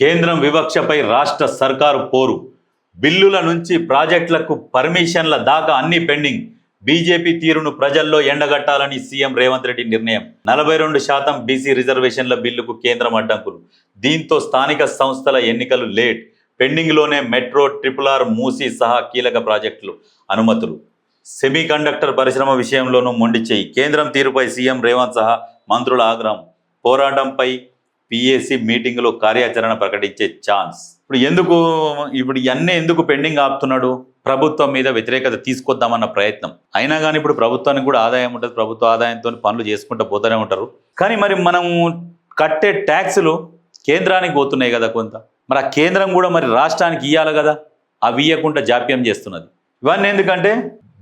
కేంద్రం వివక్షపై రాష్ట్ర సర్కారు పోరు. బిల్లుల నుంచి ప్రాజెక్టులకు పర్మిషన్ల దాకా అన్ని పెండింగ్. బీజేపీ తీరును ప్రజల్లో ఎండగట్టాలని సీఎం రేవంత్ రెడ్డి నిర్ణయం. నలభై రెండు శాతం బీసీ రిజర్వేషన్ల బిల్లుకు కేంద్రం అడ్డంకులు. దీంతో స్థానిక సంస్థల ఎన్నికలు లేట్. పెండింగ్లోనే మెట్రో ట్రిపుల్ ఆర్ మూసీ సహా కీలక ప్రాజెక్టులు అనుమతులు. సెమీ కండక్టర్ పరిశ్రమ విషయంలోనూ మొండిచేయి కేంద్రం తీరుపై సీఎం రేవంత్ సహా మంత్రుల ఆగ్రహం. పోరాటంపై పిఏసి మీటింగ్లో కార్యాచరణ ప్రకటించే ఛాన్స్. ఇప్పుడు ఎందుకు ఇప్పుడు ఇవన్నీ ఎందుకు పెండింగ్ ఆపుతున్నాడు? ప్రభుత్వం మీద వ్యతిరేకత తీసుకొద్దామన్న ప్రయత్నం. అయినా కానీ ఇప్పుడు ప్రభుత్వానికి కూడా ఆదాయం ఉంటుంది ప్రభుత్వ ఆదాయంతో పనులు చేసుకుంటూ పోతూనే ఉంటారు. కానీ మరి మనం కట్టే ట్యాక్సులు కేంద్రానికి పోతున్నాయి కదా కొంత. మరి ఆ కేంద్రం కూడా మరి రాష్ట్రానికి ఇవ్వాలి కదా? అవి ఇవ్వకుండా జాప్యం చేస్తున్నది. ఇవన్నీ ఎందుకంటే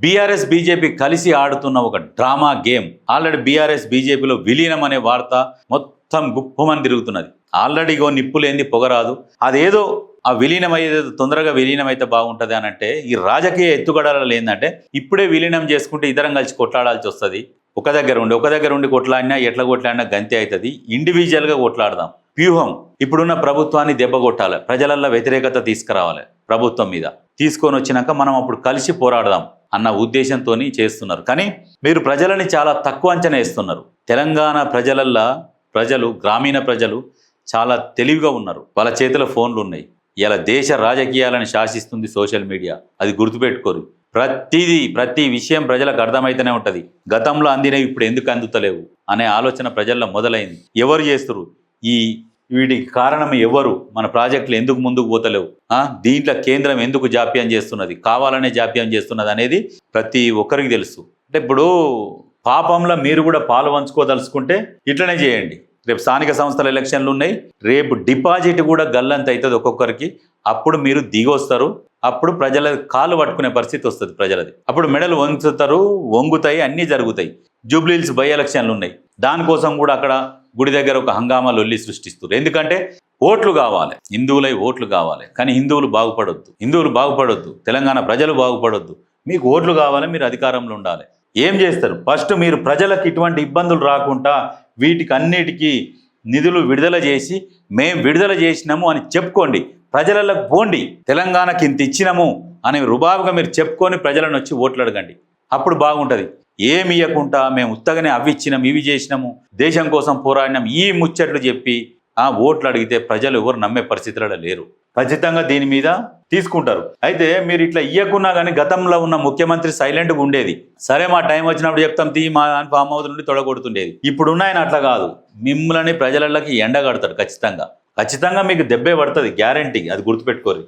బీఆర్ఎస్ బీజేపీ కలిసి ఆడుతున్న ఒక డ్రామా గేమ్. ఆల్రెడీ బీఆర్ఎస్ బీజేపీలో విలీనం అనే వార్త మొత్తం గుప్పమని తిరుగుతున్నది. ఆల్రెడీ ఇగో నిప్పులేంది పొగరాదు. అదేదో ఆ విలీనం అయ్యేది తొందరగా విలీనం అయితే బాగుంటుంది అని అంటే ఈ రాజకీయ ఎత్తుగడలు ఏంటంటే ఇప్పుడే విలీనం చేసుకుంటే ఇద్దరం కలిసి కొట్లాడాల్సి వస్తుంది. ఒక దగ్గర ఉండి ఒక దగ్గర ఉండి కొట్లాడినా ఎట్లా కొట్లాడినా గంతి అవుతుంది ఇండివిజువల్గా కొట్లాడదాం. వ్యూహం ఇప్పుడున్న ప్రభుత్వాన్ని దెబ్బ కొట్టాలి. ప్రజలల్లో వ్యతిరేకత తీసుకురావాలి ప్రభుత్వం మీద. తీసుకొని వచ్చినాక మనం అప్పుడు కలిసి పోరాడదాం అన్న ఉద్దేశంతో చేస్తున్నారు. కానీ మీరు ప్రజలని చాలా తక్కువ అంచనా వేస్తున్నారు. తెలంగాణ ప్రజలల్లో ప్రజలు గ్రామీణ ప్రజలు చాలా తెలివిగా ఉన్నారు. వాళ్ళ చేతిలో ఫోన్లు ఉన్నాయి ఇలా దేశ రాజకీయాలను శాసిస్తుంది సోషల్ మీడియా. అది గుర్తుపెట్టుకోరు. ప్రతిదీ ప్రతి విషయం ప్రజలకు అర్థమైతేనే ఉంటుంది. గతంలో అందినవి ఇప్పుడు ఎందుకు అందుతలేవు? అనే ఆలోచన ప్రజల్లో మొదలైంది. ఎవరు చేస్తురు ఈ వీటికి కారణం ఎవరు? మన ప్రాజెక్టులు ఎందుకు ముందుకు పోతలేవు? దీంట్లో కేంద్రం ఎందుకు జాప్యం చేస్తున్నది? కావాలనే జాప్యం చేస్తున్నది అనేది ప్రతి ఒక్కరికి తెలుసు. అంటే ఇప్పుడు పాపంలో మీరు కూడా పాలు పంచుకోదలుచుకుంటే ఇట్లనే చేయండి. రేపు స్థానిక సంస్థల ఎలక్షన్లు ఉన్నాయి. రేపు డిపాజిట్ కూడా గల్లంత అవుతుంది ఒక్కొక్కరికి. అప్పుడు మీరు దిగొస్తారు. అప్పుడు ప్రజల కాలు పట్టుకునే పరిస్థితి వస్తుంది ప్రజలది. అప్పుడు మెడలు వంచుతారు వంగుతాయి అన్నీ జరుగుతాయి. జూబ్లీల్స్ బై ఎలక్షన్లు ఉన్నాయి. దానికోసం కూడా అక్కడ గుడి దగ్గర ఒక హంగామా లొల్లి సృష్టిస్తారు ఎందుకంటే ఓట్లు కావాలి. హిందువులై ఓట్లు కావాలి. కానీ హిందువులు బాగుపడొద్దు. హిందువులు బాగుపడొద్దు. తెలంగాణ ప్రజలు బాగుపడొద్దు. మీకు ఓట్లు కావాలి మీరు అధికారంలో ఉండాలి. ఏం చేస్తారు? ఫస్ట్ మీరు ప్రజలకు ఇటువంటి ఇబ్బందులు రాకుండా వీటికి అన్నిటికీ నిధులు విడుదల చేసి మేము విడుదల చేసినాము అని చెప్పుకోండి. ప్రజలకు పోండి. తెలంగాణకి ఇంత ఇచ్చినాము అని రుబాబుగా మీరు చెప్పుకొని ప్రజలను వచ్చి ఓట్లు అడగండి. అప్పుడు బాగుంటుంది. ఏమి ఇవ్వకుండా మేము ఉత్తగానే అవి ఇచ్చినాం ఇవి చేసినాము. దేశం కోసం పోరాడినాం ఈ ముచ్చట్లు చెప్పి ఆ ఓట్లు అడిగితే ప్రజలు ఎవరు నమ్మే పరిస్థితులలో లేరు. ఖచ్చితంగా దీని మీద తీసుకుంటారు. అయితే మీరు ఇట్లా ఇయ్యకున్నా కానీ గతంలో ఉన్న ముఖ్యమంత్రి సైలెంట్గా ఉండేది. సరే మా టైం వచ్చినప్పుడు చెప్తాం తీ మా ఫామ్ హౌస్ నుండి తొడగొడుతుండేది. ఇప్పుడున్న ఆయన అట్లా కాదు. మిమ్మల్ని ప్రజలకి ఎండగడతాడు ఖచ్చితంగా. ఖచ్చితంగా మీకు దెబ్బే పడుతుంది గ్యారంటీ అది గుర్తుపెట్టుకోరు.